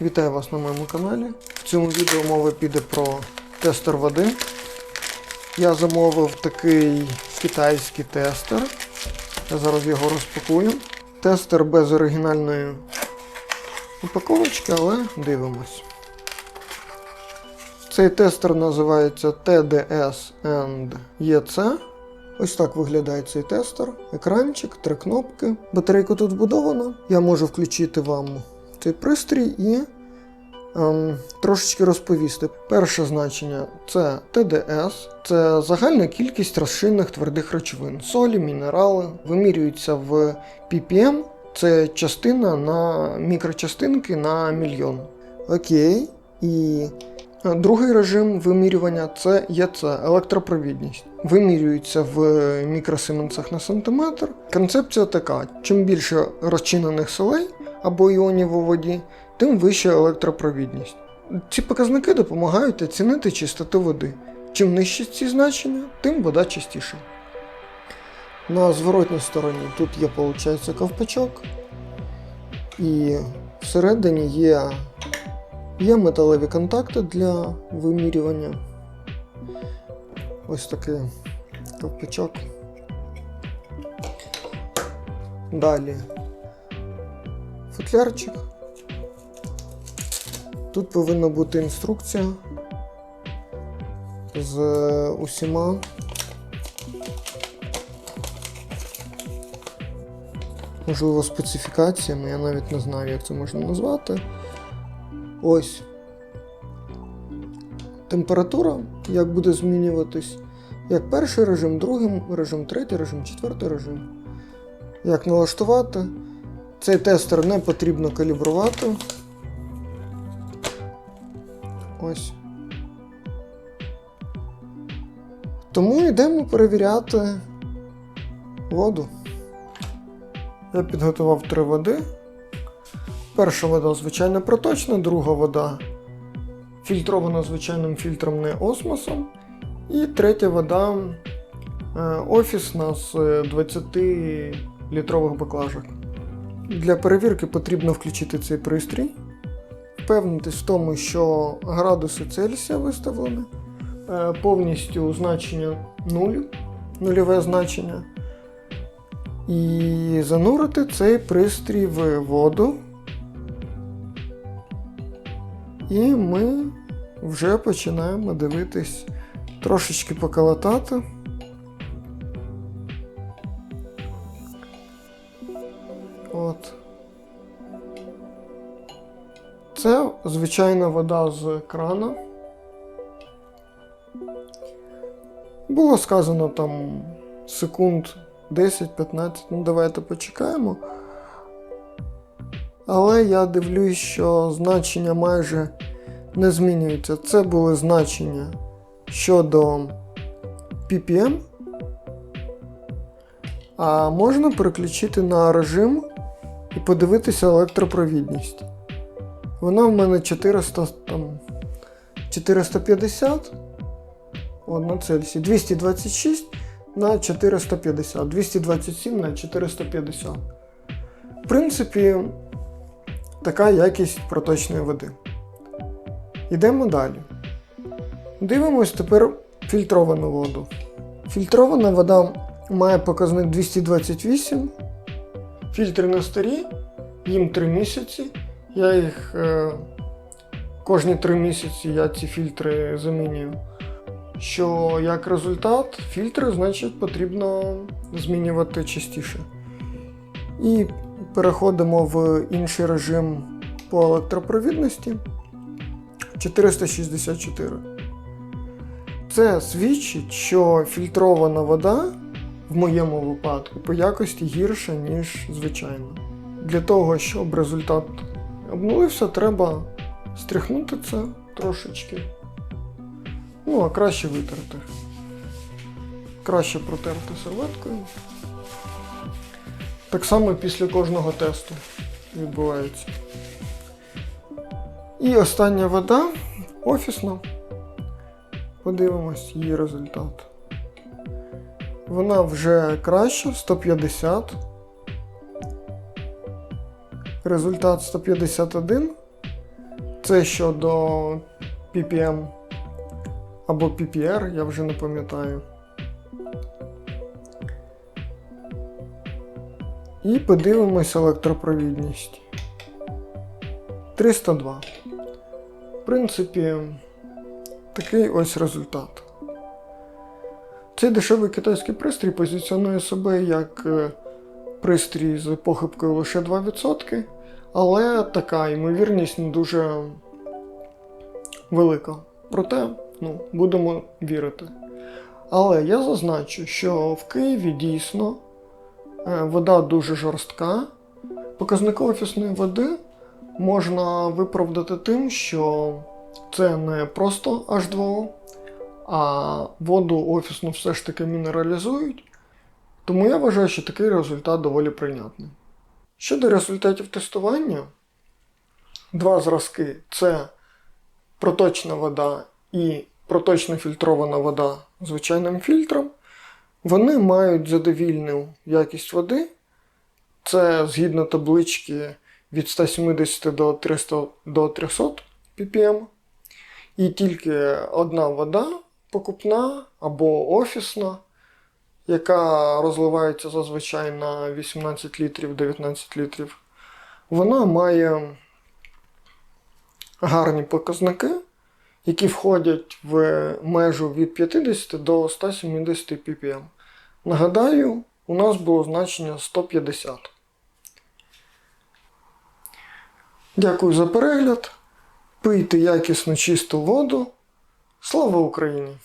Вітаю вас на моєму каналі. В цьому відео мова піде про тестер води. Я замовив такий китайський тестер. Я зараз його розпакую. Тестер без оригінальної упаковочки, але дивимось. Цей тестер називається TDS and EC. Ось так виглядає цей тестер. Екранчик, три кнопки. Батарейка тут вбудована. Я можу включити вам цей пристрій і ем, трошечки розповісти. Перше значення це ТДС, це загальна кількість розчинних твердих речовин, солі, мінерали, вимірюються в ppm, це частина на мікрочастинки на мільйон. Окей. І е, другий режим вимірювання це ЄЦ, електропровідність. Вимірюється в мікросименцах на сантиметр. Концепція така: чим більше розчинених солей або іонів у воді, тим вища електропровідність. Ці показники допомагають оцінити чистоту води. Чим нижчі ці значення, тим вода чистіша. На зворотній стороні тут є, виходить, ковпачок. І всередині є, є металеві контакти для вимірювання. Ось такий ковпачок. Далі футлярчик. Тут повинна бути інструкція з усіма. Можливо, специфікаціями, я навіть не знаю, як це можна назвати. Ось. Температура, як буде змінюватись. Як перший режим, другий режим, третій режим, четвертий режим. Як налаштувати. Цей тестер не потрібно калібрувати. Ось. Тому йдемо перевіряти воду. Я підготував три води. Перша вода звичайно проточна, друга вода фільтрована звичайним фільтром не осмосом. І третя вода е, офісна з 20-літрових баклажок. Для перевірки потрібно включити цей пристрій, впевнитись в тому, що градуси Цельсія виставлені, е, повністю значення 0, нульове значення. І занурити цей пристрій в воду. І ми вже починаємо дивитись, трошечки поколотати. Звичайна вода з крана. Було сказано там секунд 10-15, ну давайте почекаємо. Але я дивлюсь, що значення майже не змінюються. Це були значення щодо ppm. А можна переключити на режим і подивитися електропровідність. Вона в мене 400, там, 450 о, на Цельсі, 226 на 450, 227 на 450. В принципі, така якість проточної води. Йдемо далі. Дивимось тепер фільтровану воду. Фільтрована вода має показник 228. Фільтри на старі, їм 3 місяці. Я їх е, кожні 3 місяці я ці фільтри замінюю. Що як результат, фільтри, значить, потрібно змінювати частіше. І переходимо в інший режим по електропровідності 464. Це свідчить, що фільтрована вода в моєму випадку по якості гірша, ніж звичайно. Для того, щоб результат обнулився, треба стряхнути це трошечки. Ну, а краще витерти. Краще протерти серветкою. Так само після кожного тесту відбувається. І остання вода офісна. Подивимось її результат. Вона вже краща, 150. Результат 151. Це щодо PPM або PPR, я вже не пам'ятаю. І подивимось електропровідність. 302. В принципі, такий ось результат. Цей дешевий китайський пристрій позиціонує себе як е, пристрій з похибкою лише 2%, але така ймовірність не дуже велика. Проте, ну, будемо вірити. Але я зазначу, що в Києві дійсно е, вода дуже жорстка. Показники офісної води можна виправдати тим, що це не просто H2O, а воду офісну все ж таки мінералізують. Тому я вважаю, що такий результат доволі прийнятний. Щодо результатів тестування, два зразки це проточна вода і проточно фільтрована вода звичайним фільтром. Вони мають задовільну якість води. Це згідно таблички від 170 до 300 до 300 ppm. І тільки одна вода покупна або офісна, яка розливається зазвичай на 18 літрів, 19 літрів. Вона має гарні показники, які входять в межу від 50 до 170 ppm. Нагадаю, у нас було значення 150. Дякую за перегляд. Пийте якісну чисту воду. Слава Україні!